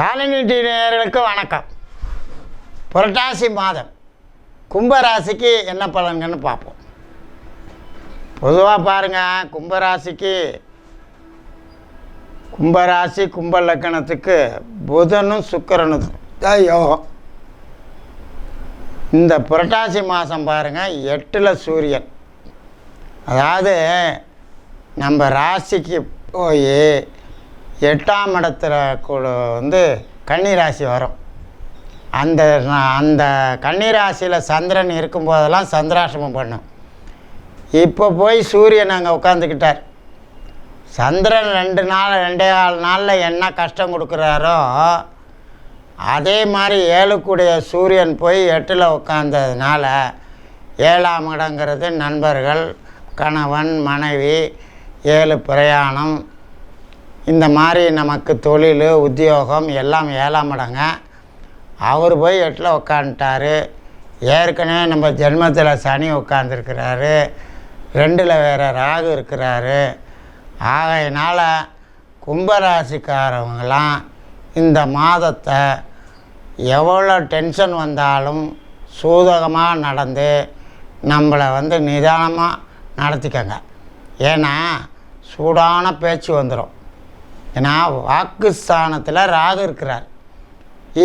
சாலினி நேர்களுக்கு வணக்கம். புரட்டாசி மாதம். கும்பராசிக்கு என்ன பலன்கள்னு பார்ப்போம். பொதுவாக பாருங்கள் கும்பராசிக்கு கும்பராசி கும்ப லக்கணத்துக்கு புதனும் சுக்கரனும் தான். யோகம் இந்த புரட்டாசி மாதம் பாருங்கள் எட்டில் சூரியன். அதாவது நம்ம ராசிக்கு போய் எட்டாம் இடத்துல கூட வந்து கன்னிராசி வரும். அந்த அந்த கன்னிராசியில் சந்திரன் இருக்கும்போதெல்லாம் சந்திராசிரமம் பண்ணும். இப்போ போய் சூரியன் அங்கே உட்காந்துக்கிட்டார் சந்திரன் ரெண்டு நாள் ரெண்டே கால் நாளில் என்ன கஷ்டம் கொடுக்குறாரோ அதே மாதிரி ஏழுக்குடைய சூரியன் போய் எட்டில் உட்காந்ததுனால ஏழாம் இடங்கிறது நண்பர்கள் கணவன் மனைவி ஏழு பிரயாணம் இந்த மாதிரி நமக்கு தொழில் உத்தியோகம் எல்லாம் ஏழாம் இடங்க அவர் போய் எட்டில் உட்காந்துட்டாரு ஏற்கனவே நம்ம ஜென்மத்தில் சனி உட்காந்துருக்கிறாரு ரெண்டில் வேறு ராகு இருக்கிறாரு. ஆகையினால் கும்பராசிக்காரவங்களாம் இந்த மாதத்தை எவ்வளோ டென்ஷன் வந்தாலும் சூதகமாக நடந்து நம்மளை வந்து நிதானமாக நடத்திக்கங்க. ஏன்னா சூடான பேச்சு வந்துடும் ஏன்னா வாக்குஸ்தானத்தில் ராகு இருக்கிறார்.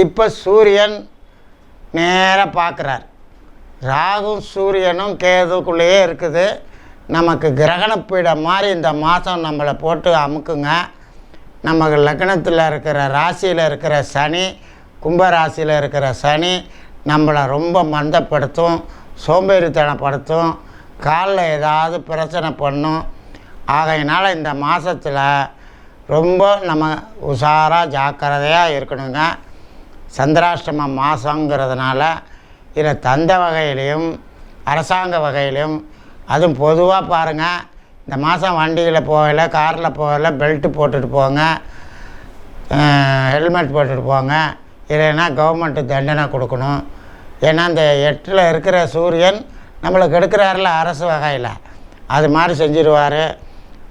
இப்போ சூரியன் நேராக பார்க்குறார் ராகும் சூரியனும் கேதுக்குள்ளேயே இருக்குது. நமக்கு கிரகணப்பீடம் மாதிரி இந்த மாதம் நம்மளை போட்டு அமுக்குங்க. நமக்கு லக்னத்தில் இருக்கிற ராசியில் இருக்கிற சனி கும்ப ராசியில் இருக்கிற சனி நம்மளை ரொம்ப மந்தப்படுத்தும் சோம்பேறித்தனப்படுத்தும் காலில் ஏதாவது பிரச்சனை பண்ணும். ஆகையினால் இந்த மாதத்தில் ரொம்ப நம்ம உஷாராக ஜாக்கிரதையாக இருக்கணுங்க. சந்திராஷ்டம மாதங்கிறதுனால இதில் தந்த வகையிலையும் அரசாங்க வகையிலையும் அதுவும் பொதுவாக பாருங்கள் இந்த மாதம் வண்டியில் போகல காரில் போகல பெல்ட்டு போட்டுட்டு போங்க. ஹெல்மெட் போட்டுட்டு போங்க. இல்லைன்னா கவர்மெண்ட்டு தண்டனை கொடுக்கணும். ஏன்னா இந்த எட்டில் இருக்கிற சூரியன் நம்மளுக்கு எடுக்கிறாரில்ல அரசு வகையில். அது மாதிரி செஞ்சிருவார்.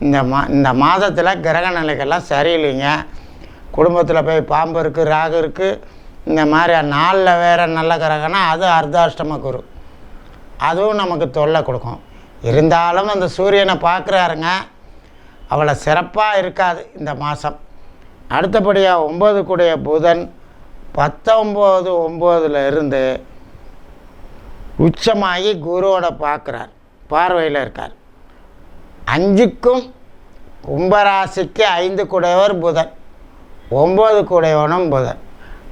இந்த மா இந்த மாதத்தில் கிரக நிலைகள்லாம் சரியில்லைங்க. குடும்பத்தில் போய் பாம்பு இருக்குது ராகு இருக்குது இந்த மாதிரி நாளில் வேறு நல்ல கிரகம்னா அது அர்த்தாஷ்டம குரு. அதுவும் நமக்கு தொல்லை கொடுக்கும். இருந்தாலும் அந்த சூரியனை பார்க்குறாருங்க. அவ்வளோ சிறப்பாக இருக்காது இந்த மாதம். அடுத்தபடியாக ஒம்பது கூடிய புதன் பத்தொம்போது ஒம்போதில் இருந்து உச்சமாகி குருவோட பார்க்குறார். பார்வையில் இருக்கார். அஞ்சுக்கும் கும்பராசிக்கு ஐந்து கூடையவர் புதன். ஒம்பது கூடையவனும் புதன்.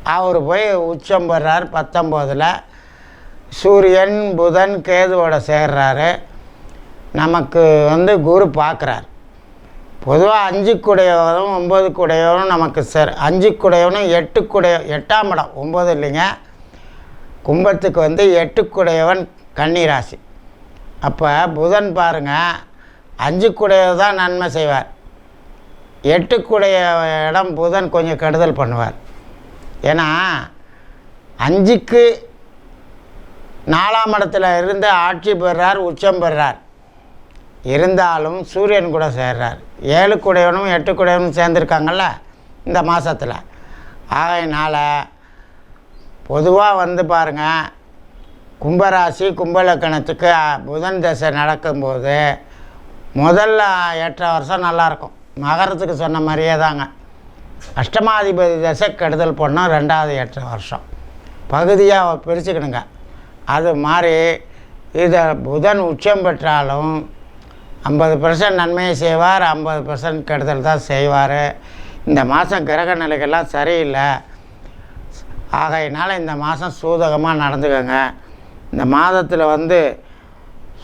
அவர் போய் உச்சம் பெறார் பத்தொம்போதில். சூரியன் புதன் கேதுவோட சேர்றாரு. நமக்கு வந்து குரு பார்க்குறார் பொதுவாக அஞ்சு குடையவனும் ஒம்பது குடையவனும் நமக்கு சேர் அஞ்சு குடையவனும் எட்டு குடைய எட்டாம் இடம் ஒம்பது இல்லைங்க. கும்பத்துக்கு வந்து எட்டு குடையவன் கன்னிராசி. அப்போ புதன் பாருங்கள் அஞ்சு தான் நன்மை செய்வார். எட்டுக்குடைய இடம் புதன் கொஞ்சம் கெடுதல் பண்ணுவார். ஏன்னா அஞ்சுக்கு நாலாம் இடத்துல இருந்து ஆட்சி பெறார் உச்சம் பெறார் இருந்தாலும் சூரியன் கூட சேர்றார். ஏழு குடையவனும் எட்டு குடையவனும் சேர்ந்துருக்காங்கல்ல இந்த மாதத்தில் ஆகையினால் பொதுவாக வந்து பாருங்கள் கும்பராசி கும்பலக்கணத்துக்கு புதன் தசை நடக்கும்போது முதல்ல எட்டரை வருஷம் நல்லாயிருக்கும். மகரத்துக்கு சொன்ன மாதிரியே தாங்க. அஷ்டமாதிபதி தசை கெடுதல் பண்ணோம் ரெண்டாவது எட்டரை வருஷம். பகுதியாக பிரிச்சுக்கணுங்க. அது மாதிரி இதை புதன் உச்சம் பெற்றாலும் ஐம்பது பர்சன்ட் நன்மையை செய்வார் ஐம்பது பர்சன்ட் கெடுதல் தான் செய்வார். இந்த மாதம் கிரக நிலைகள்லாம் சரியில்லை. ஆகையினால் இந்த மாதம் சூதகமாக நடந்துக்கோங்க. இந்த மாதத்தில் வந்து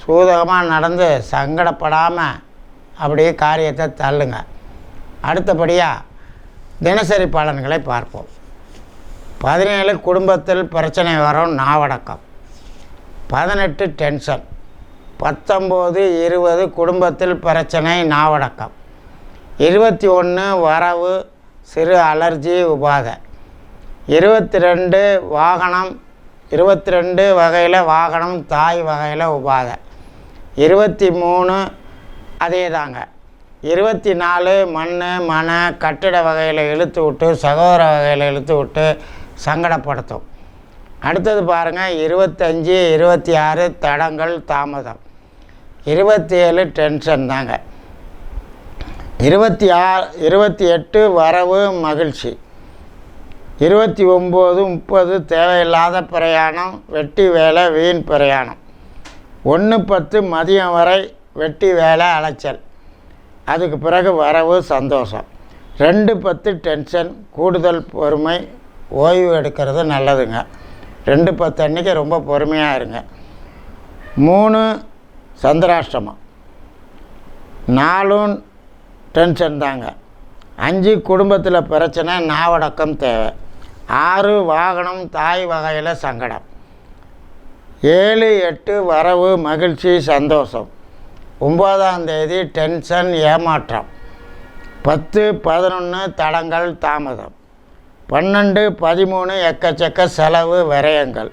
சூதகமாக நடந்து சங்கடப்படாமல் அப்படியே காரியத்தை தள்ளுங்க. அடுத்தபடியாக தினசரி பலன்களை பார்ப்போம். பதினேழு குடும்பத்தில் பிரச்சனை வரும் நாவடக்கம். பதினெட்டு டென்ஷன். பத்தொம்போது இருபது குடும்பத்தில் பிரச்சனை நாவடக்கம். இருபத்தி ஒன்று வரவு சிறு அலர்ஜி உபாதை. இருபத்தி ரெண்டு வாகனம் இருபத்தி ரெண்டு வகையில் வாகனம் தாய் வகையில் உபாதை. இருபத்தி மூணு அதே தாங்க இருபத்தி நாலு மண் மன கட்டிட வகையில் இழுத்து விட்டு சகோதர வகையில் இழுத்து விட்டு சங்கடப்படுத்தும். அடுத்தது பாருங்கள் இருபத்தஞ்சி இருபத்தி ஆறு தடங்கள் தாமதம். இருபத்தி ஏழு டென்ஷன் தாங்க. இருபத்தி ஆறு இருபத்தி எட்டு வரவு மகிழ்ச்சி. இருபத்தி ஒம்பது முப்பது தேவையில்லாத பிரயாணம் வெட்டி வேலை வீண் பிரயாணம். ஒன்று பத்து மதியம் வரை வெட்டி வேலை அலைச்சல். அதுக்கு பிறகு வரவு சந்தோஷம். ரெண்டு பத்து டென்ஷன் கூடுதல் பொறுமை ஓய்வு எடுக்கிறது நல்லதுங்க. ரெண்டு பத்து அன்றைக்கி ரொம்ப பொறுமையாக இருங்க. மூணு சந்திராஷ்டமம். நாலும் டென்ஷன் தாங்க. அஞ்சு குடும்பத்தில் பிரச்சனை நாவடக்கம் தேவை. ஆறு வாகனம் தாய் வகையில் சங்கடம். ஏழு எட்டு வரவு மகிழ்ச்சி சந்தோஷம். ஒம்பதாம் தேதி டென்ஷன் ஏமாற்றம். பத்து பதினொன்று தடங்கள் தாமதம். பன்னெண்டு பதிமூணு எக்கச்சக்க செலவு விரயங்கள்.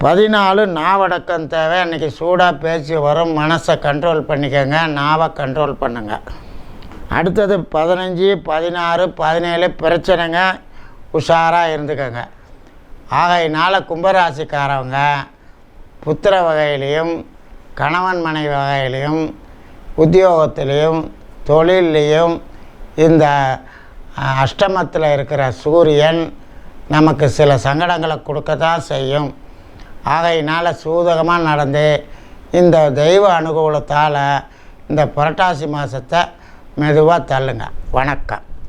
பதினாலு நாவடக்கம் தேவை. அன்றைக்கி சூடாக பேச்சு வரும். மனசை கண்ட்ரோல் பண்ணிக்கோங்க. நாவை கண்ட்ரோல் பண்ணுங்க. அடுத்தது பதினஞ்சு பதினாறு பதினேழு பிரச்சனைங்க. உஷாராக இருந்துக்கோங்க. ஆகையினால் கும்பராசிக்காரவங்க புத்திர வகையிலையும் கணவன் மனைவி வகையிலையும் உத்தியோகத்திலையும் தொழில்லையும் இந்த அஷ்டமத்தில் இருக்கிற சூரியன் நமக்கு சில சங்கடங்களை கொடுக்க தான் செய்யும். ஆகையினால் சூதகமாக நடந்து இந்த தெய்வ அனுகூலத்தால் இந்த புரட்டாசி மாதத்தை மெதுவாக தள்ளுங்க. வணக்கம்.